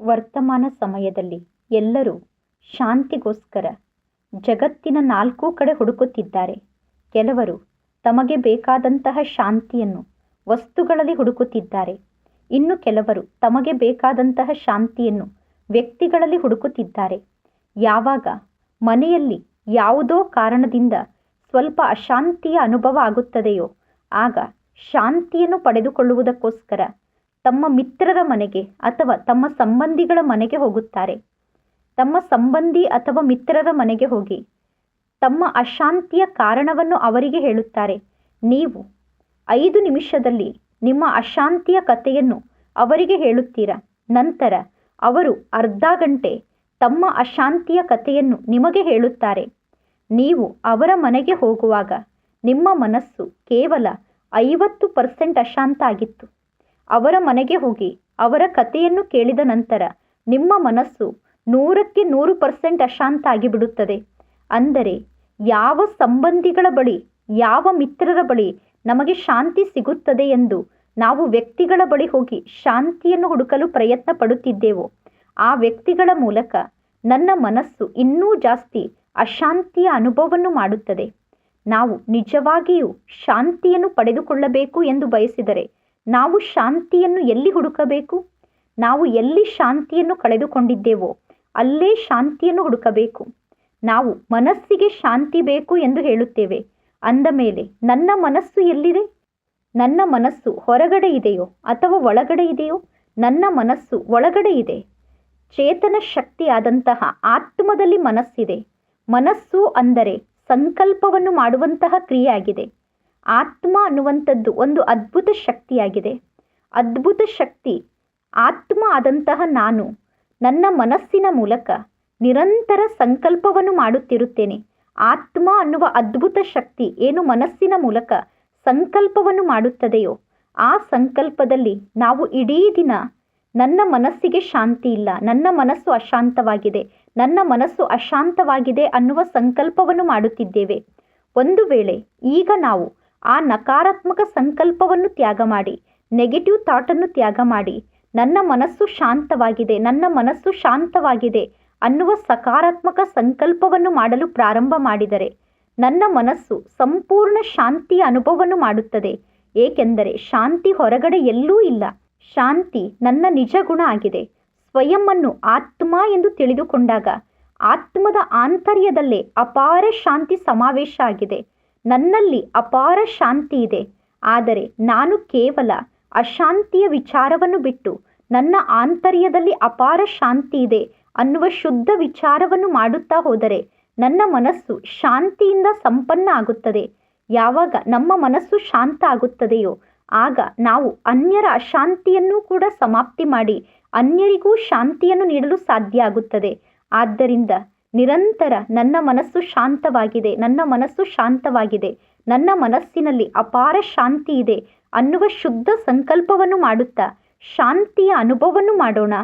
ವರ್ತಮಾನ ಸಮಯದಲ್ಲಿ ಎಲ್ಲರೂ ಶಾಂತಿಗೋಸ್ಕರ ಜಗತ್ತಿನ ನಾಲ್ಕೂ ಕಡೆ ಹುಡುಕುತ್ತಿದ್ದಾರೆ. ಕೆಲವರು ತಮಗೆ ಬೇಕಾದಂತಹ ಶಾಂತಿಯನ್ನು ವಸ್ತುಗಳಲ್ಲಿ ಹುಡುಕುತ್ತಿದ್ದಾರೆ. ಇನ್ನು ಕೆಲವರು ತಮಗೆ ಬೇಕಾದಂತಹ ಶಾಂತಿಯನ್ನು ವ್ಯಕ್ತಿಗಳಲ್ಲಿ ಹುಡುಕುತ್ತಿದ್ದಾರೆ. ಯಾವಾಗ ಮನೆಯಲ್ಲಿ ಯಾವುದೋ ಕಾರಣದಿಂದ ಸ್ವಲ್ಪ ಅಶಾಂತಿಯ ಅನುಭವ ಆಗುತ್ತದೆಯೋ ಆಗ ಶಾಂತಿಯನ್ನು ಪಡೆದುಕೊಳ್ಳುವುದಕ್ಕೋಸ್ಕರ ತಮ್ಮ ಮಿತ್ರರ ಮನೆಗೆ ಅಥವಾ ತಮ್ಮ ಸಂಬಂಧಿಗಳ ಮನೆಗೆ ಹೋಗುತ್ತಾರೆ. ತಮ್ಮ ಸಂಬಂಧಿ ಅಥವಾ ಮಿತ್ರರ ಮನೆಗೆ ಹೋಗಿ ತಮ್ಮ ಅಶಾಂತಿಯ ಕಾರಣವನ್ನು ಅವರಿಗೆ ಹೇಳುತ್ತಾರೆ. ನೀವು ಐದು ನಿಮಿಷದಲ್ಲಿ ನಿಮ್ಮ ಅಶಾಂತಿಯ ಕಥೆಯನ್ನು ಅವರಿಗೆ ಹೇಳುತ್ತೀರಾ? ನಂತರ ಅವರು ಅರ್ಧ ಗಂಟೆ ತಮ್ಮ ಅಶಾಂತಿಯ ಕಥೆಯನ್ನು ನಿಮಗೆ ಹೇಳುತ್ತಾರೆ. ನೀವು ಅವರ ಮನೆಗೆ ಹೋಗುವಾಗ ನಿಮ್ಮ ಮನಸ್ಸು ಕೇವಲ ಐವತ್ತು ಪರ್ಸೆಂಟ್ ಅಶಾಂತ ಆಗಿತ್ತು. ಅವರ ಮನೆಗೆ ಹೋಗಿ ಅವರ ಕಥೆಯನ್ನು ಕೇಳಿದ ನಂತರ ನಿಮ್ಮ ಮನಸ್ಸು ನೂರಕ್ಕೆ ನೂರು ಪರ್ಸೆಂಟ್ ಅಶಾಂತ ಆಗಿಬಿಡುತ್ತದೆ. ಅಂದರೆ ಯಾವ ಸಂಬಂಧಿಗಳ ಬಳಿ, ಯಾವ ಮಿತ್ರರ ಬಳಿ ನಮಗೆ ಶಾಂತಿ ಸಿಗುತ್ತದೆ ಎಂದು ನಾವು ವ್ಯಕ್ತಿಗಳ ಬಳಿ ಹೋಗಿ ಶಾಂತಿಯನ್ನು ಹುಡುಕಲು ಪ್ರಯತ್ನ ಪಡುತ್ತಿದ್ದೆವೋ, ಆ ವ್ಯಕ್ತಿಗಳ ಮೂಲಕ ನನ್ನ ಮನಸ್ಸು ಇನ್ನೂ ಜಾಸ್ತಿ ಅಶಾಂತಿಯ ಅನುಭವವನ್ನು ಮಾಡುತ್ತದೆ. ನಾವು ನಿಜವಾಗಿಯೂ ಶಾಂತಿಯನ್ನು ಪಡೆದುಕೊಳ್ಳಬೇಕು ಎಂದು ಬಯಸಿದರೆ ನಾವು ಶಾಂತಿಯನ್ನು ಎಲ್ಲಿ ಹುಡುಕಬೇಕು? ನಾವು ಎಲ್ಲಿ ಶಾಂತಿಯನ್ನು ಕಳೆದುಕೊಂಡಿದ್ದೇವೋ, ಅಲ್ಲೇ ಶಾಂತಿಯನ್ನು ಹುಡುಕಬೇಕು. ನಾವು ಮನಸ್ಸಿಗೆ ಶಾಂತಿ ಬೇಕು ಎಂದು ಹೇಳುತ್ತೇವೆ. ಅಂದ ಮೇಲೆ, ನನ್ನ ಮನಸ್ಸು ಎಲ್ಲಿದೆ? ನನ್ನ ಮನಸ್ಸು ಹೊರಗಡೆ ಇದೆಯೋ ಅಥವಾ ಒಳಗಡೆ ಇದೆಯೋ? ನನ್ನ ಮನಸ್ಸು ಒಳಗಡೆ ಇದೆ. ಚೇತನ ಶಕ್ತಿಯಾದಂತಹ ಆತ್ಮದಲ್ಲಿ ಮನಸ್ಸಿದೆ. ಮನಸ್ಸು ಅಂದರೆ ಸಂಕಲ್ಪವನ್ನು ಮಾಡುವಂತಹ ಕ್ರಿಯೆಯಾಗಿದೆ. ಆತ್ಮ ಅನ್ನುವಂಥದ್ದು ಒಂದು ಅದ್ಭುತ ಶಕ್ತಿಯಾಗಿದೆ. ಅದ್ಭುತ ಶಕ್ತಿ, ಆತ್ಮ ಆದಂತಹ ನಾನು, ನನ್ನ ಮನಸ್ಸಿನ ಮೂಲಕ ನಿರಂತರ ಸಂಕಲ್ಪವನ್ನು ಮಾಡುತ್ತಿರುತ್ತೇನೆ. ಆತ್ಮ ಅನ್ನುವ ಅದ್ಭುತ ಶಕ್ತಿ ಏನು ಮನಸ್ಸಿನ ಮೂಲಕ ಸಂಕಲ್ಪವನ್ನು ಮಾಡುತ್ತದೆಯೋ, ಆ ಸಂಕಲ್ಪದಲ್ಲಿ ನಾವು ಇಡೀ ದಿನ ನನ್ನ ಮನಸ್ಸಿಗೆ ಶಾಂತಿ ಇಲ್ಲ, ನನ್ನ ಮನಸ್ಸು ಅಶಾಂತವಾಗಿದೆ, ನನ್ನ ಮನಸ್ಸು ಅಶಾಂತವಾಗಿದೆ ಅನ್ನುವ ಸಂಕಲ್ಪವನ್ನು ಮಾಡುತ್ತಿದ್ದೇವೆ. ಒಂದು ವೇಳೆ ಈಗ ನಾವು ಆ ನಕಾರಾತ್ಮಕ ಸಂಕಲ್ಪವನ್ನು ತ್ಯಾಗ ಮಾಡಿ ನೆಗೆಟಿವ್ ಥಾಟನ್ನು ತ್ಯಾಗ ಮಾಡಿ, ನನ್ನ ಮನಸ್ಸು ಶಾಂತವಾಗಿದೆ, ನನ್ನ ಮನಸ್ಸು ಶಾಂತವಾಗಿದೆ ಅನ್ನುವ ಸಕಾರಾತ್ಮಕ ಸಂಕಲ್ಪವನ್ನು ಮಾಡಲು ಪ್ರಾರಂಭ ಮಾಡಿದರೆ, ನನ್ನ ಮನಸ್ಸು ಸಂಪೂರ್ಣ ಶಾಂತಿಯ ಅನುಭವವನ್ನು ಮಾಡುತ್ತದೆ. ಏಕೆಂದರೆ ಶಾಂತಿ ಹೊರಗಡೆ ಎಲ್ಲೂ ಇಲ್ಲ. ಶಾಂತಿ ನನ್ನ ನಿಜ ಗುಣ ಆಗಿದೆ. ಸ್ವಯಂವನ್ನು ಆತ್ಮ ಎಂದು ತಿಳಿದುಕೊಂಡಾಗ, ಆತ್ಮದ ಆಂತರ್ಯದಲ್ಲೇ ಅಪಾರ ಶಾಂತಿ ಸಮಾವೇಶ ಆಗಿದೆ. ನನ್ನಲ್ಲಿ ಅಪಾರ ಶಾಂತಿ ಇದೆ. ಆದರೆ ನಾನು ಕೇವಲ ಅಶಾಂತಿಯ ವಿಚಾರವನ್ನು ಬಿಟ್ಟು ನನ್ನ ಆಂತರ್ಯದಲ್ಲಿ ಅಪಾರ ಶಾಂತಿ ಇದೆ ಅನ್ನುವ ಶುದ್ಧ ವಿಚಾರವನ್ನು ಮಾಡುತ್ತಾ ಹೋದರೆ ನನ್ನ ಮನಸ್ಸು ಶಾಂತಿಯಿಂದ ಸಂಪನ್ನ ಆಗುತ್ತದೆ. ಯಾವಾಗ ನಮ್ಮ ಮನಸ್ಸು ಶಾಂತ ಆಗುತ್ತದೆಯೋ ಆಗ ನಾವು ಅನ್ಯರ ಅಶಾಂತಿಯನ್ನು ಕೂಡ ಸಮಾಪ್ತಿ ಮಾಡಿ ಅನ್ಯರಿಗೂ ಶಾಂತಿಯನ್ನು ನೀಡಲು ಸಾಧ್ಯ ಆಗುತ್ತದೆ. ಆದ್ದರಿಂದ ನಿರಂತರ ನನ್ನ ಮನಸ್ಸು ಶಾಂತವಾಗಿದೆ, ನನ್ನ ಮನಸ್ಸು ಶಾಂತವಾಗಿದೆ, ನನ್ನ ಮನಸ್ಸಿನಲ್ಲಿ ಅಪಾರ ಶಾಂತಿ ಇದೆ ಅನ್ನುವ ಶುದ್ಧ ಸಂಕಲ್ಪವನ್ನು ಮಾಡುತ್ತಾ, ಶಾಂತಿಯ ಅನುಭವವನ್ನು ಮಾಡೋಣ.